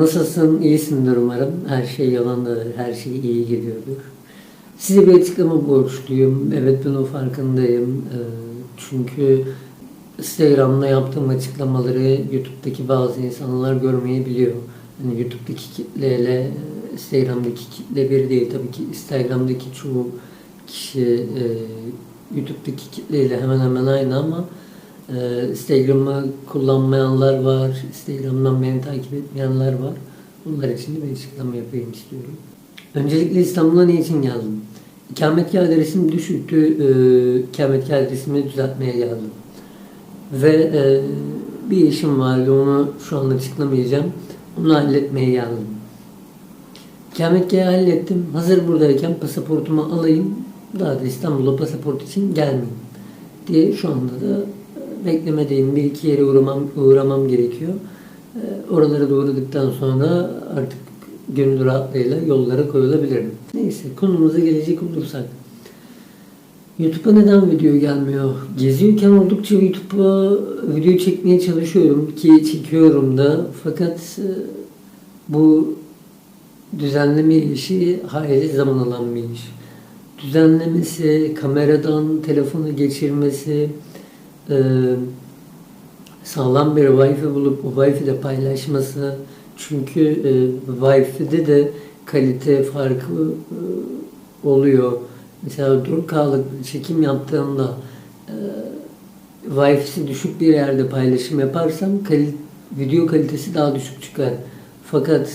nasılsın? İyisindir umarım. Her şey yalandadır. Her şey iyi gidiyordur. Size bir açıklama borçluyum. Evet ben o farkındayım. Ee, çünkü Instagram'da yaptığım açıklamaları YouTube'daki bazı insanlar görmeyebiliyor. Yani YouTube'daki kitleyle e, Instagram'daki kitle bir değil. Tabii ki Instagram'daki çoğu kişi e, YouTube'daki kitleyle hemen hemen aynı ama e, Instagram'ı kullanmayanlar var. Instagram'dan beni takip etmeyenler var. Bunlar için de bir açıklama yapayım istiyorum. Öncelikle İstanbul'a niçin geldim? İkametgah adresim düşüktü. E, ikametgah adresimi düzeltmeye geldim. Ve e, bir işim vardı. Onu şu an açıklamayacağım. Onu halletmeye geldim. İkametgahı hallettim. Hazır buradayken pasaportumu alayım. Daha da İstanbul'a pasaport için gelmeyeyim. Diye şu anda da beklemedeyim. Bir iki yere uğramam, uğramam gerekiyor. E, Oralara da sonra artık gönül rahatlığıyla yollara koyulabilirim. Neyse konumuza gelecek olursak. YouTube'a neden video gelmiyor? Geziyorken oldukça YouTube'a video çekmeye çalışıyorum ki çekiyorum da fakat e, bu düzenleme işi hayli zaman alan bir iş. Düzenlemesi, kameradan telefonu geçirmesi, e, sağlam bir Wi-Fi bulup o Wi-Fi'de paylaşması. Çünkü e, Wi-Fi'de de kalite farkı e, oluyor. Mesela 4K'lık çekim yaptığımda e, Wi-Fi'si düşük bir yerde paylaşım yaparsam kali- video kalitesi daha düşük çıkar. Fakat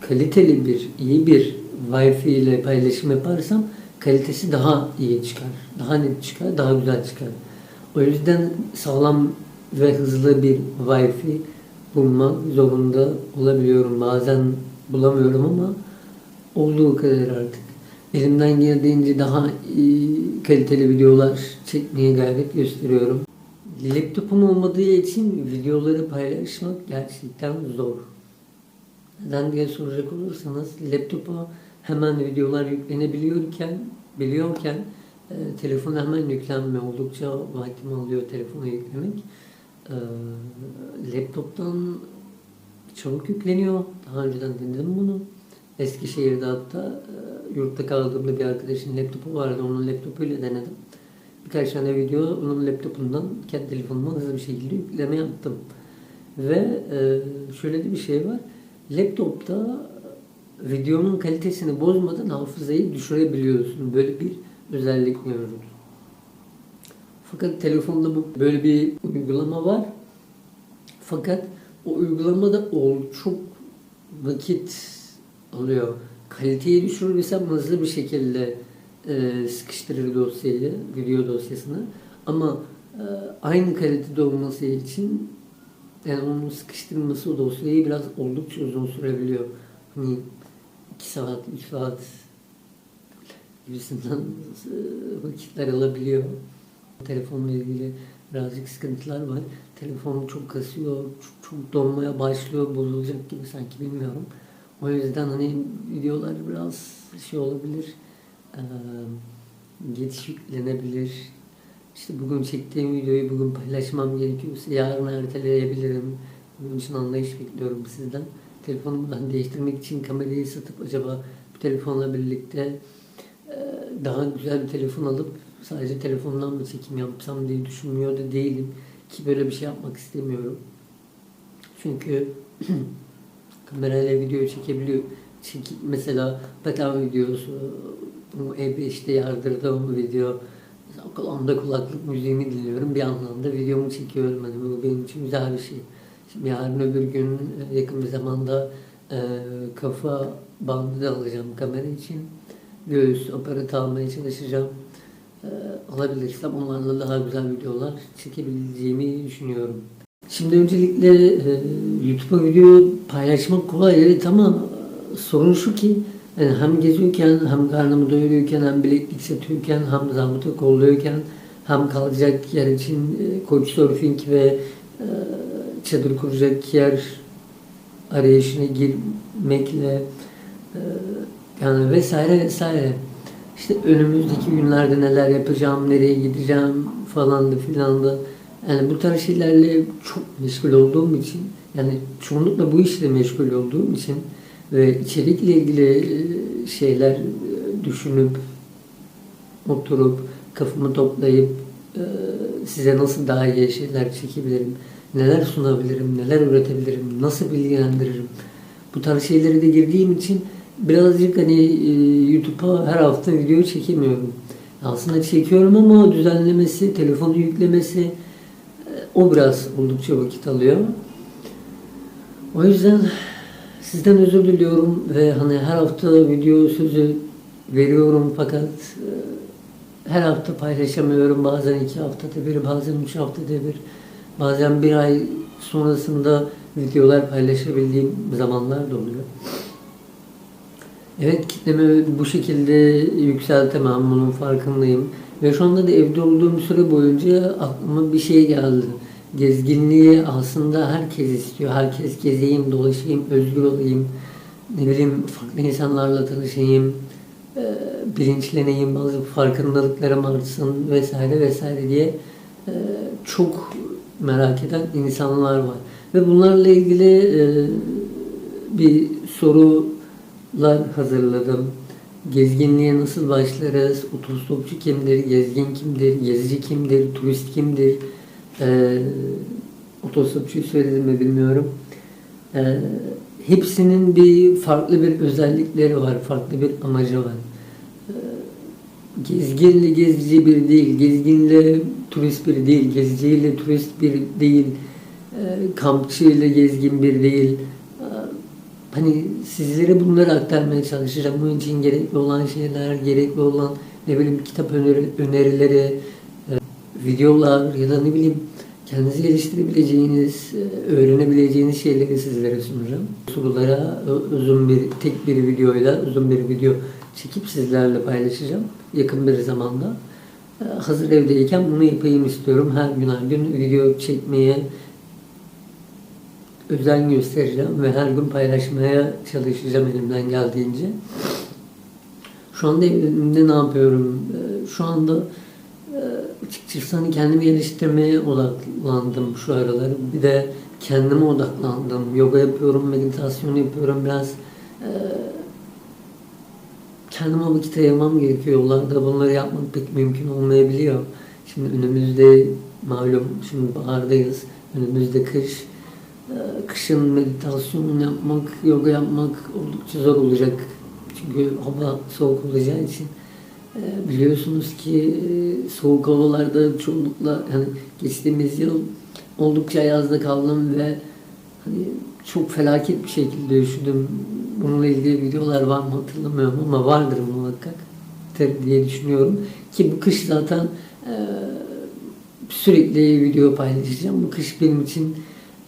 kaliteli bir, iyi bir Wi-Fi ile paylaşım yaparsam kalitesi daha iyi çıkar. Daha net çıkar, daha güzel çıkar. O yüzden sağlam ve hızlı bir Wi-Fi bulmak zorunda olabiliyorum. Bazen bulamıyorum ama olduğu kadar artık. Elimden geldiğince daha iyi, kaliteli videolar çekmeye gayret gösteriyorum. Laptopum olmadığı için videoları paylaşmak gerçekten zor. Neden diye soracak olursanız laptopa hemen videolar yüklenebiliyorken biliyorken e, telefona hemen yüklenme oldukça vaktimi alıyor telefona yüklemek. E, laptoptan çabuk yükleniyor. Daha önceden denedim bunu. Eskişehir'de hatta e, yurtta kaldığımda bir arkadaşın laptopu vardı. Onun laptopuyla denedim. Birkaç tane video onun laptopundan kendi telefonuma hızlı bir şekilde yükleme yaptım. Ve e, şöyle de bir şey var. Laptopta videonun kalitesini bozmadan hafızayı düşürebiliyorsun. Böyle bir özellik mevcut. Fakat telefonda bu böyle bir uygulama var. Fakat o uygulamada ol çok vakit alıyor. Kaliteyi düşürürsem hızlı bir şekilde e, sıkıştırır dosyayı, video dosyasını. Ama e, aynı kalitede olması için yani onun sıkıştırması o dosyayı biraz oldukça uzun sürebiliyor. Hani 2 saat, 3 saat gibisinden e, vakitler alabiliyor. Telefonla ilgili birazcık sıkıntılar var. Telefon çok kasıyor, çok, çok donmaya başlıyor, bozulacak gibi sanki bilmiyorum. O yüzden hani videolar biraz şey olabilir, e, geç yüklenebilir. İşte bugün çektiğim videoyu bugün paylaşmam gerekiyorsa yarın erteleyebilirim. Bunun için anlayış bekliyorum sizden. Telefonumu ben değiştirmek için kamerayı satıp acaba bu telefonla birlikte daha güzel bir telefon alıp sadece telefondan mı çekim yapsam diye düşünmüyor da değilim. Ki böyle bir şey yapmak istemiyorum. Çünkü kamerayla video çekebiliyor. Çek, mesela paten videosu, bu E5'te yardırdığım video, kulağımda kulaklık müziğini dinliyorum. Bir yandan da videomu çekiyorum. Hani bu benim için güzel bir şey. Şimdi yarın öbür gün e, yakın bir zamanda e, kafa bandı da alacağım kamera için. Göğüs aparatı almaya çalışacağım. E, alabilirsem onlarla daha güzel videolar çekebileceğimi düşünüyorum. Şimdi öncelikle e, YouTube'a video paylaşmak kolay evet ama e, sorun şu ki yani hem geziyorken hem karnımı doyuruyorken hem bileklik satıyorken hem zabıta kolluyorken hem kalacak yer için e, couchsurfing ve e, çadır kuracak yer arayışına girmekle e, yani vesaire vesaire işte önümüzdeki günlerde neler yapacağım, nereye gideceğim falan da filan da yani bu tarz şeylerle çok meşgul olduğum için Yani çoğunlukla bu işle meşgul olduğum için ve içerikle ilgili e, şeyler e, düşünüp oturup kafamı toplayıp e, size nasıl daha iyi şeyler çekebilirim, neler sunabilirim, neler üretebilirim, nasıl bilgilendiririm. Bu tarz şeylere de girdiğim için birazcık hani e, YouTube'a her hafta video çekemiyorum. Aslında çekiyorum ama düzenlemesi, telefonu yüklemesi e, o biraz oldukça vakit alıyor. O yüzden sizden özür diliyorum ve hani her hafta video sözü veriyorum fakat e, her hafta paylaşamıyorum. Bazen iki haftada bir, bazen üç haftada bir, bazen bir ay sonrasında videolar paylaşabildiğim zamanlar da oluyor. Evet kitlemi bu şekilde yükseltemem, bunun farkındayım. Ve şu anda da evde olduğum süre boyunca aklıma bir şey geldi. Gezginliği aslında herkes istiyor. Herkes gezeyim, dolaşayım, özgür olayım. Ne bileyim farklı insanlarla tanışayım, e, bilinçleneyim, bazı farkındalıklarım artsın vesaire vesaire diye e, çok merak eden insanlar var. Ve bunlarla ilgili e, bir sorular hazırladım. Gezginliğe nasıl başlarız? Otostopçu kimdir? Gezgin kimdir? Gezici kimdir? Turist kimdir? Ee, otostopçuyu söyledim mi bilmiyorum. Ee, hepsinin bir farklı bir özellikleri var, farklı bir amacı var. Ee, gezginle gezici bir değil, gezginle turist bir değil, geziciyle turist bir değil, ee, kampçı ile gezgin bir değil. Hani sizlere bunları aktarmaya çalışacağım. Bunun için gerekli olan şeyler, gerekli olan ne bileyim kitap öneri, önerileri, e, videolar ya da ne bileyim kendinizi geliştirebileceğiniz, e, öğrenebileceğiniz şeyleri sizlere sunacağım. Sorulara ö- uzun bir, tek bir videoyla uzun bir video çekip sizlerle paylaşacağım yakın bir zamanda. E, Hazır evdeyken bunu yapayım istiyorum. Her gün her gün video çekmeye özen göstereceğim ve her gün paylaşmaya çalışacağım elimden geldiğince. Şu anda ne yapıyorum? Ee, Şu anda e, açıkçası kendimi geliştirmeye odaklandım şu aralar. Bir de kendime odaklandım. Yoga yapıyorum, meditasyon yapıyorum. Biraz e, kendime vakit ayırmam gerekiyor. Yollarda bunları yapmak pek mümkün olmayabiliyor. Şimdi önümüzde malum şimdi bahardayız. Önümüzde kış. Ee, Kışın meditasyon yapmak, yoga yapmak oldukça zor olacak. Çünkü hava soğuk olacağı için. Ee, Biliyorsunuz ki e, soğuk havalarda çoğunlukla yani geçtiğimiz yıl oldukça yazda kaldım ve hani çok felaket bir şekilde üşüdüm. Bununla ilgili videolar var mı hatırlamıyorum ama vardır muhakkak diye düşünüyorum. Ki bu kış zaten e, sürekli video paylaşacağım. Bu kış benim için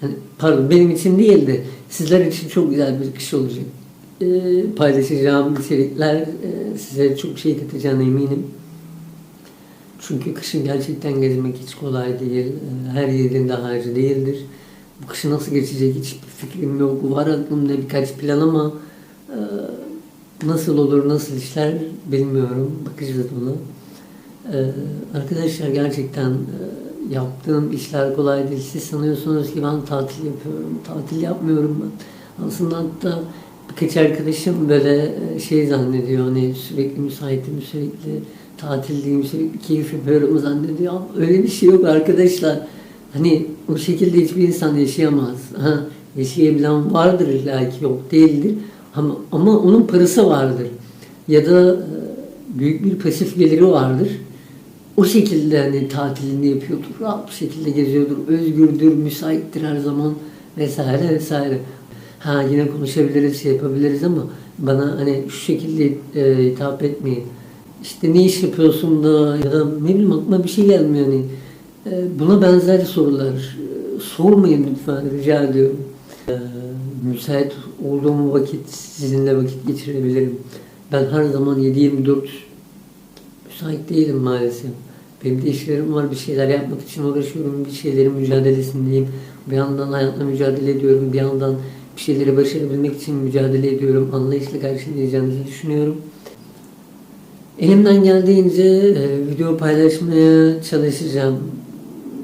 yani pardon benim için değil de sizler için çok güzel bir kış olacak. E, paylaşacağım içerikler e, size çok şey katacağına eminim. Çünkü kışın gerçekten gezmek hiç kolay değil. E, Her yerin de harcı değildir. Bu kışı nasıl geçecek hiçbir fikrim yok. Var aklımda birkaç plan ama e, nasıl olur, nasıl işler bilmiyorum. Bakacağız buna. Ee, arkadaşlar gerçekten e, yaptığım işler kolay değil. Siz sanıyorsunuz ki ben tatil yapıyorum. Tatil yapmıyorum ben. Aslında hatta birkaç arkadaşım böyle e, şey zannediyor. Hani sürekli müsaitim, sürekli tatildeyim, sürekli keyif yapıyorum zannediyor. Ama öyle bir şey yok arkadaşlar. Hani o şekilde hiçbir insan yaşayamaz. Ha, yaşayabilen vardır illa ki yok değildir. Ama, ama onun parası vardır. Ya da e, büyük bir pasif geliri vardır. O şekilde hani tatilini yapıyordur, rahat bir şekilde geziyordur, özgürdür, müsaittir her zaman vesaire vesaire. Ha yine konuşabiliriz, şey yapabiliriz ama bana hani şu şekilde e, hitap etmeyin. İşte ne iş yapıyorsun da ya da ne bileyim aklıma bir şey gelmiyor hani. E, buna benzer sorular e, sormayın lütfen rica ediyorum. E, müsait olduğum vakit sizinle vakit geçirebilirim. Ben her zaman 7-24 müsait değilim maalesef. Benim de işlerim var, bir şeyler yapmak için uğraşıyorum, bir şeylerin mücadelesindeyim. Bir yandan hayatla mücadele ediyorum, bir yandan bir şeyleri başarabilmek için mücadele ediyorum. Anlayışla karşılayacağınızı düşünüyorum. Elimden geldiğince e, video paylaşmaya çalışacağım.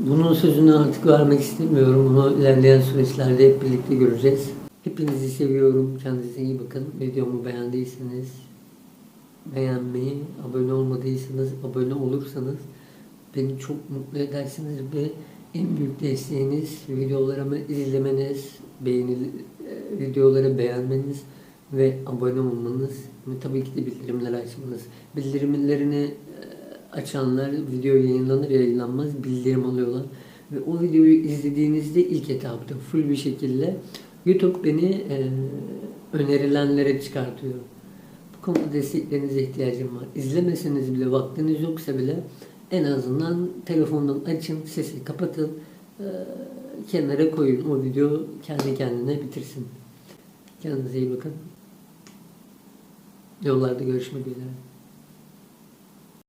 bunun sözünü artık vermek istemiyorum. Bunu ilerleyen süreçlerde hep birlikte göreceğiz. Hepinizi seviyorum. Kendinize iyi bakın. Videomu beğendiyseniz beğenmeyi, abone olmadıysanız, abone olursanız beni çok mutlu edersiniz ve en büyük desteğiniz videolarımı izlemeniz, beğeni e, videoları beğenmeniz ve abone olmanız ve tabii ki de bildirimleri açmanız. Bildirimlerini e, açanlar video yayınlanır yayınlanmaz bildirim alıyorlar. Ve o videoyu izlediğinizde ilk etapta full bir şekilde YouTube beni e, önerilenlere çıkartıyor. Bu konuda desteklerinize ihtiyacım var. İzlemeseniz bile vaktiniz yoksa bile en azından telefondan açın, sesi kapatın, e, kenara koyun. O video kendi kendine bitirsin. Kendinize iyi bakın. Yollarda görüşmek üzere.